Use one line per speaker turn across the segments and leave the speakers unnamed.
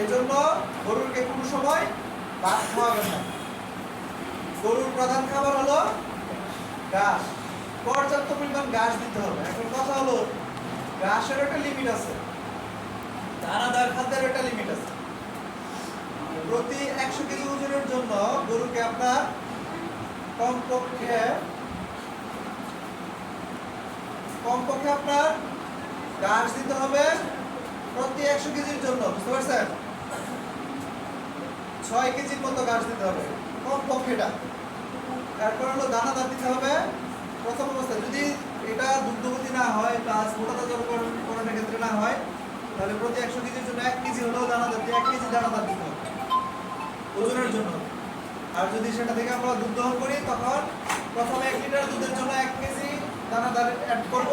এই জন্য গরুরকে কোনো সময় ভাত খাওয়াবেন না। গরুর প্রধান খাবার হলো ঘাস। পর্যাপ্ত পরিমাণ ঘাস দিতে হবে। এখন কথা হলো, ঘাসের একটা লিমিট আছে। দানাদার খাদ্যের একটা লিমিট আছে। প্রতি একশো কেজি ওজনের জন্য গরুকে আপনার কমপক্ষে কমপক্ষে আপনার ঘাস দিতে হবে প্রতি একশো কেজির জন্য। বুঝতে পারছেন? ছয় কেজির মতো ঘাস দিতে হবে কমপক্ষেটা তারপর হলো দানাদার দিতে হবে প্রথম অবস্থায়। যদি এটা দুগ্ধবতী না হয় প্লাস মোটাতাজকরণের ক্ষেত্রে না হয়, তাহলে প্রতি একশো কেজির জন্য এক কেজি হলেও দানাদার দিয়ে এক কেজি দানা দানাদার দিতে হবে, ওজনের জন্য। আর যদি সেটা থেকে আমরা দুধ করি, তখন প্রথমে এক লিটার দুধের জন্য এক কেজি দানা দানাদার অ্যাড করব।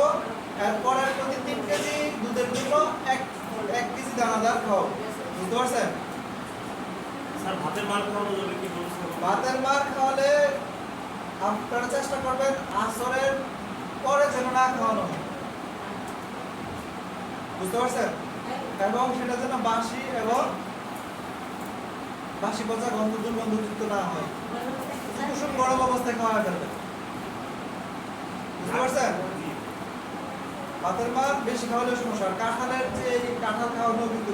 এরপরের প্রতি তিন কেজি দুধের জন্য এক এক কেজি দানা দানাদার খাওয়াবো। বুঝতে পারছেন?
ভাতের মার যাবে
খাওয়ালে আপনারা চেষ্টা করবেন, আসরের পরে যেন না খাওয়ানো বুঝতে পারছেন? এবং সেটা যেন বাসি এবং বাসি পচা গন্ধ, দুর্গন্ধযুক্ত না হয়। কুসুম গরম অবস্থায় খাওয়া ফেলবেন বুঝতে পারছেন? ভাতের মার বেশি খাওয়ালে সমস্যা কাঁঠালের যে কাঁঠাল খাওয়ানো কিন্তু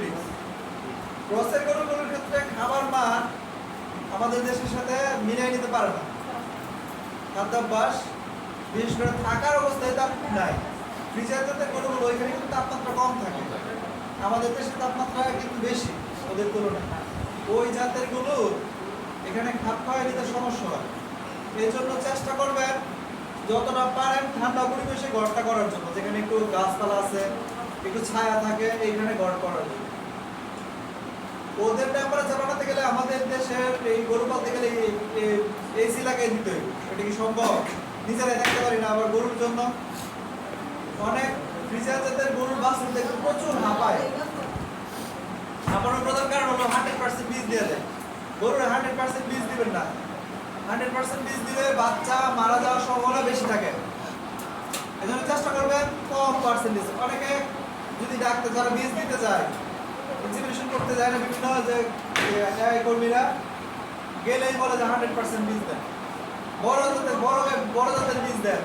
ক্রসের গরুগুলোর ক্ষেত্রে খাবার মান আমাদের দেশের সাথে মিলাই নিতে পারে না। খাদ্যাভ্যাস, বিশেষ করে থাকার অবস্থায় তাপ নাই। ফ্রিজার যাতে গরুগুলো, ওইখানে কিন্তু তাপমাত্রা কম থাকে। আমাদের দেশে তাপমাত্রা কিন্তু বেশি, ওদের তুলনায়। ওই জাতের গরু এখানে খাপ খাওয়াই নিতে সমস্যা হয়। এই জন্য চেষ্টা করবেন, যতটা পারেন ঠান্ডা পরিবেশে ঘরটা করার জন্য। যেখানে একটু গাছপালা আছে, একটু ছায়া থাকে, এইখানে ঘর করার জন্য। ওদের টেম্পারেচার বাড়াতে গেলে আমাদের দেশের এই গরু পালতে গেলে এসি লাগাই দিতে হবে এটা কি সম্ভব? নিজেরাই থাকতে পারি না আবার গরুর জন্য। অনেক গরুর দেখতে প্রচুর হাঁপায়। হাঁপানোর প্রধান কারণ হলো হান্ড্রেড পার্সেন্ট বীজ গরুর হান্ড্রেড পার্সেন্ট বীজ দিবেন না। হান্ড্রেড পার্সেন্ট বীজ দিলে বাচ্চা মারা যাওয়ার সম্ভাবনা বেশি থাকে। এই জন্য চেষ্টা করবেন কম পার্সেন্টেজ অনেকে যদি ডাক্তার যারা বীজ দিতে যায় ইনসিমিনেশন করতে যায় না, বিভিন্ন যে AI কর্মীরা গেলেই বলে যে হান্ড্রেড পার্সেন্ট বীজ দেন। বড় জাতের, বড় বড় জাতের বীজ দেন।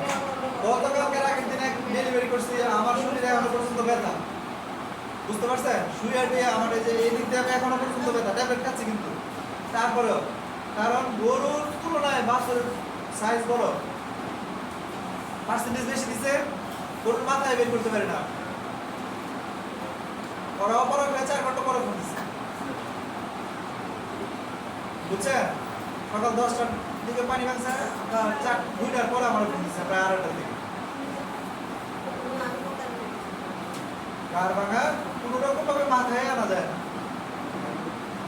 গতকালকে আগের দিন এক ডেলিভারি করছি, আমার শরীরে এখনও পর্যন্ত ব্যথা। বুঝতে পারছেন? শুয়ে দিয়ে আমার এই যে, এই দিক দিয়ে এখনও পর্যন্ত ব্যথা, ট্যাবলেট খাচ্ছি কিন্তু। তারপরেও, কারণ গরুর তুলনায় বাছুরের সাইজ বড়। পার্সেন্টেজ বেশি দিছে, গরুর মাথায় বের করতে পারে না। ওরা অপর পরে ফোন বুঝছেন? সকাল দশটার দিকে পানি ভাঙছে চার দুইটার পরে আমার দিচ্ছে প্রায় আড়াইটার দিকে। গার ভাঙা? কোনো রকম ভাবে মাথায় আনা যায়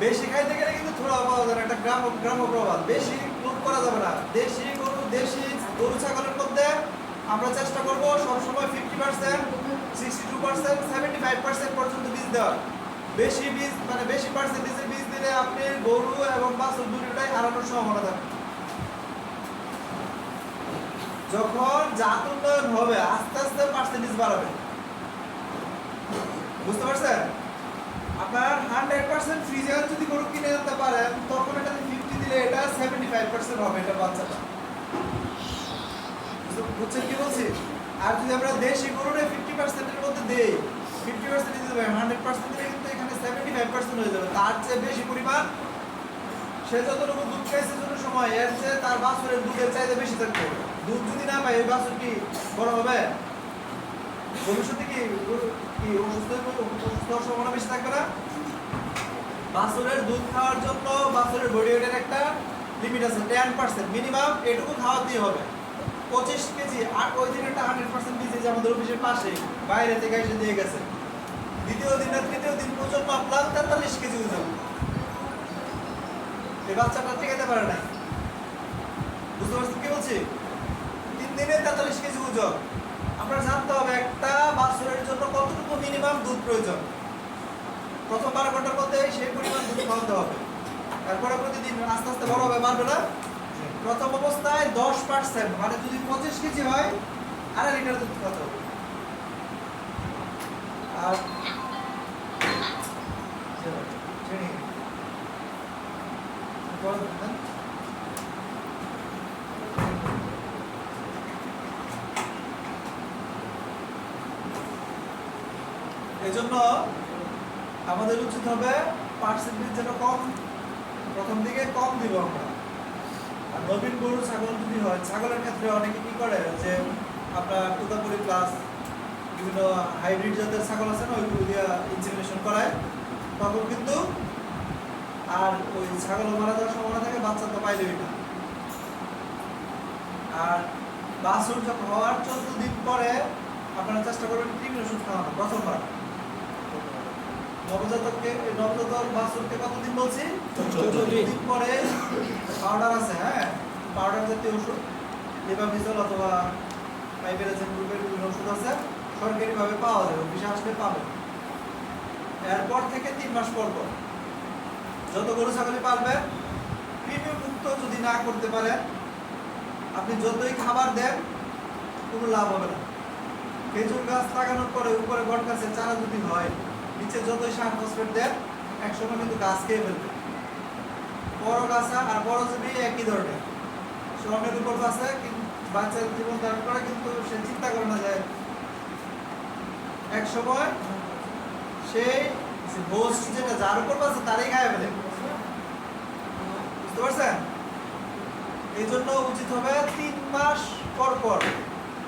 বেশি খাইতে গেলে কিন্তু থোড়া পাওয়া যায় একটা গ্রাম গ্রাম প্রবাদ বেশি লুট করা যাবে না। দেশি গরু দেশি গরু, ছাগলের মধ্যে আমরা চেষ্টা করব সবসময় fifty percent sixty two percent seventy five percent পর্যন্ত বীজ দেওয়ার। বেশি বীজ মানে বেশি পার্সেন্টেজের বীজ দিলে আপনি গরু এবং বাছুর দুটোটাই হারানোর সম্ভাবনা থাকে। যখন জাত উন্নয়ন হবে, আস্তে আস্তে পার্সেন্টেজ বাড়াবে। বুঝতে পারছেন? আপনার হান্ড্রেড পার্সেন্ট ফ্রিজার যদি গরু কিনে আনতে পারেন, তখন এটাতে ফিফটি দিলে এটা সেভেন্টি ফাইভ পার্সেন্ট হবে এটা বাচ্চাটা। বুঝছেন কি বলছি? আর যদি আমরা দেশি গরুরে ফিফটি পার্সেন্টের মধ্যে দেই ফিফটি পার্সেন্ট দিতে হবে হান্ড্রেড পার্সেন্ট দিলে কিন্তু সেভেন্টি ফাইভ পার্সেন্ট হয়ে যাবে। তার চেয়ে বেশি পরিমাণ সে যতটুকু দুধ খাইছে সময়। এর চেয়ে তার দুধের চাহিদা বেশি থাকবে দুধ যদি না পায় বাছুর কি বড় হবে? ভবিষ্যতে কি অসুস্থ অসুস্থ বেশি থাকবে না? দুধ খাওয়ার জন্য বাছুরের বডি ওয়েটের একটা লিমিট আছে টেন পার্সেন্ট মিনিমাম এটুকু খাওয়াতেই হবে। পঁচিশ কেজি, আর ওই দিন একটা হান্ড্রেড পার্সেন্ট যে আমাদের অফিসের পাশে বাইরে থেকে এসে দিয়ে গেছে। তৃতীয় দিন তেতাল্লিশ কেজি ওজন। এই বাচ্চাটা ঠেকাতে পারে নাই। বুঝতে পারছেন কি বলছি? তিন দিনে তেতাল্লিশ কেজি ওজন। আপনার জানতে হবে, একটা বাছুরের জন্য কতটুকু মিনিমাম দুধ প্রয়োজন? প্রথম বারো ঘণ্টার মধ্যে সেই পরিমাণ দুধ খাওয়াতে হবে। তারপরে প্রতিদিন আস্তে আস্তে বড় হবে, বাড়বে না? প্রথম অবস্থায় দশ পার্সেন্ট মানে যদি পঁচিশ কেজি হয়, আড়াই লিটার দুধ খাওয়াতে হবে। আর সেটা বড় দেন। এই জন্য আমাদের উচিত হবে পার্সেন্টেজ যেন কম, প্রথম দিকে কম দিব আমরা আর নবীন গরু, ছাগল যদি হয়, ছাগলের ক্ষেত্রে অনেকে কি করে যে আপনার তুতাপুরি প্লাস বিভিন্ন হাইব্রিড জাতের ছাগল আছে না, ওইগুলো দিয়ে ইনসেমিনেশন করায় তখন কিন্তু আর ওই ছাগল মারা যাওয়ার সম্ভাবনা থাকে বাচ্চা তো পাইলেই না। আর বাছুর যখন হওয়ার চোদ্দ দিন পরে আপনারা চেষ্টা করবেন কৃমি ওষুধ খাওয়ানো প্রথমবার নবজাতককে নবজাতক বাছুরকে কতদিন বলছি?
চোদ্দ দিন।
দিন পরে পাউডার আছে হ্যাঁ? পাউডার জাতীয় ওষুধ লিভামিজল অথবা পাইপেরাজেন গ্রুপের বিভিন্ন ওষুধ আছে সরকারিভাবে পাওয়া যাবে অফিসে আসলে পাবেন। এরপর থেকে তিন মাস পর পর। যত গরু, ছাগলই পালবেন কৃমি মুক্ত যদি না করতে পারেন আপনি যতই খাবার দেন, কোনো লাভ হবে না। খেজুর গাছ লাগানোর পরে উপরে বট গাছের চারা যদি হয়, নিচে যতই সার, ফসফেট দেন, একসময় কিন্তু গাছ খেয়ে ফেলবে। বড় গাছা আর বড় জমি একই ধরনের। শ্রমের উপর আছে বাচ্চার জীবন ধারণ করে, কিন্তু সে চিন্তা করে না যায় এক সময় সেই হোস্ট যেটা যার উপর আছে তারই খায় ফেলে। বুঝতে পারছেন? এই জন্য উচিত হবে তিন মাস পর পর।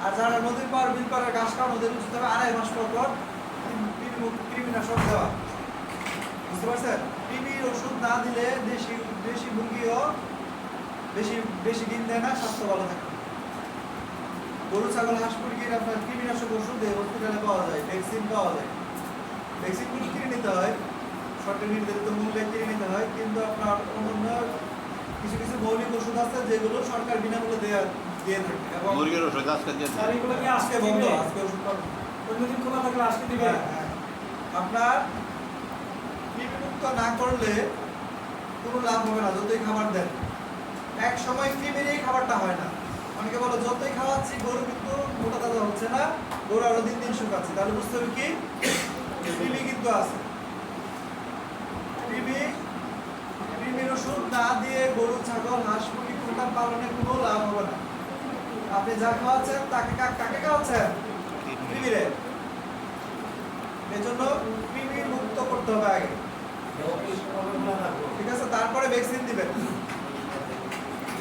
আর যারা নদীর পার বিল পাড়ের ঘাস খাওয়া ওদের উচিত হবে আড়াই মাস পর পর কৃমি- কৃমি- কৃমিনাশক দেওয়া। বুঝতে পারছেন? কৃমির ওষুধ না দিলে দেশি দেশি মুরগিও বেশি বেশি দিন দেয় না, স্বাস্থ্য ভালো থাকে। গরু, ছাগল, হাঁস, মুরগির আপনার কৃমিনাশক ওষুধ হসপিটালে পাওয়া যায় ভ্যাকসিন পাওয়া যায়। ভ্যাকসিনগুলো কিনে নিতে হয়। সরকারি নির্ধারিত মূল্যে কিনে নিতে হয়। কিন্তু আপনার অন্যান্য কিছু কিছু মৌলিক ওষুধ আছে যেগুলো সরকার বিনামূল্যে দেয়া দিয়ে থাকে। এবং
মুরগির ওষুধ আজকে দিয়ে
স্যার এগুলো কি
আজকে বন্ধ? আজকে ওষুধ পাবেন।
অন্যদিন খোলা থাকলে আজকে দিবে।
হ্যাঁ, হ্যাঁ। আপনার কৃমিমুক্ত না করলে কোনো লাভ হবে না যতই খাবার দেন। এক সময় কৃমির এই খাবারটা হয় না। অনেকে বলে যতই খাওয়াচ্ছি গরু কিন্তু মোটা তাজা হচ্ছে না। গরু আরও দিন দিন শুকাচ্ছে তাহলে বুঝতে হবে কি? কৃমি কিন্তু আছে। কৃমি কৃমির ওষুধ না দিয়ে গরু, ছাগল, হাঁস, মুরগি কোনটা পালনে কোনো লাভ হবে না। আপনি যা খাওয়াচ্ছেন, তাকে কাকে খাওয়াচ্ছেন? কৃমিরে এজন্য কৃমি মুক্ত করতে হবে আগে। ঠিক আছে? তারপরে ভ্যাকসিন দিবেন।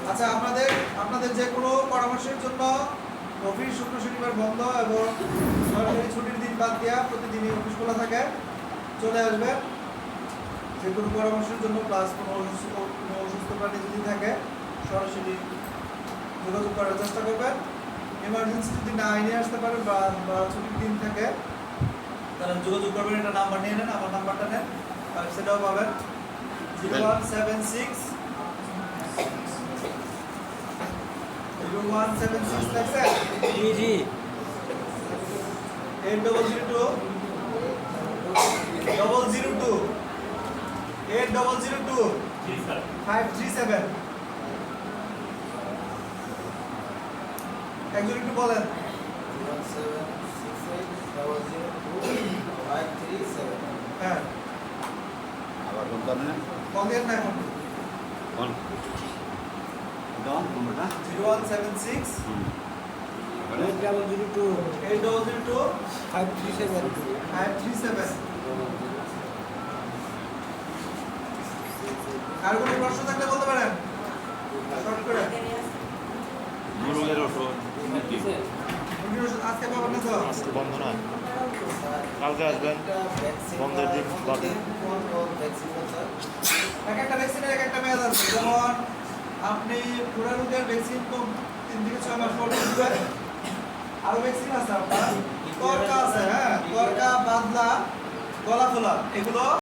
আচ্ছা আপনাদের আপনাদের যে কোনো পরামর্শের জন্য অফিস শুক্র শনিবার বন্ধ এবং সরকারি ছুটির দিন বাদ দেওয়া প্রতিদিনই অফিস খোলা থাকে। চলে আসবেন যে কোনো পরামর্শের জন্য প্লাস কোনো অসুস্থ কোনো অসুস্থ প্রাণী যদি থাকে সরাসরি যোগাযোগ করার চেষ্টা করবেন এমার্জেন্সি যদি না নিয়ে আসতে পারে বা বা ছুটির দিন থাকে তাহলে যোগাযোগ করবেন। এটা নাম্বার নিয়ে নেন আমার নাম্বারটা নেন। সেটাও পাবেন। Zero one seven six zero one seven six লাগছে
জি জি
eight double zero two double zero two eight double zero two five three seven একজন একটু বলেন। হ্যাঁ।
আবার ফোন করেন না
কমের না এখন।
ফোন নম্বরটা
zero one seven six
eight double zero two
eight double zero two
five three seven
five three seven আর কোনো প্রশ্ন থাকলে বলতে পারেন? শর্ট করে।
মুরগির ওষুধ কি?
মুরগির ওষুধ আজকে পাবেন না তো?
আজকে বন্ধ না। কালকে আসবেন। বন্ধের দিন বাদে।
এক একটা ভ্যাকসিনের এক একটা মেয়াদ আছে। যেমন আপনি পুরা রোগের ভ্যাকসিন তো তিন থেকে ছয় মাস পর দিবেন আরও ভ্যাকসিন আছে আপনার। তরকা আছে হ্যাঁ তরকা, বাদলা, গলা খোলা এগুলো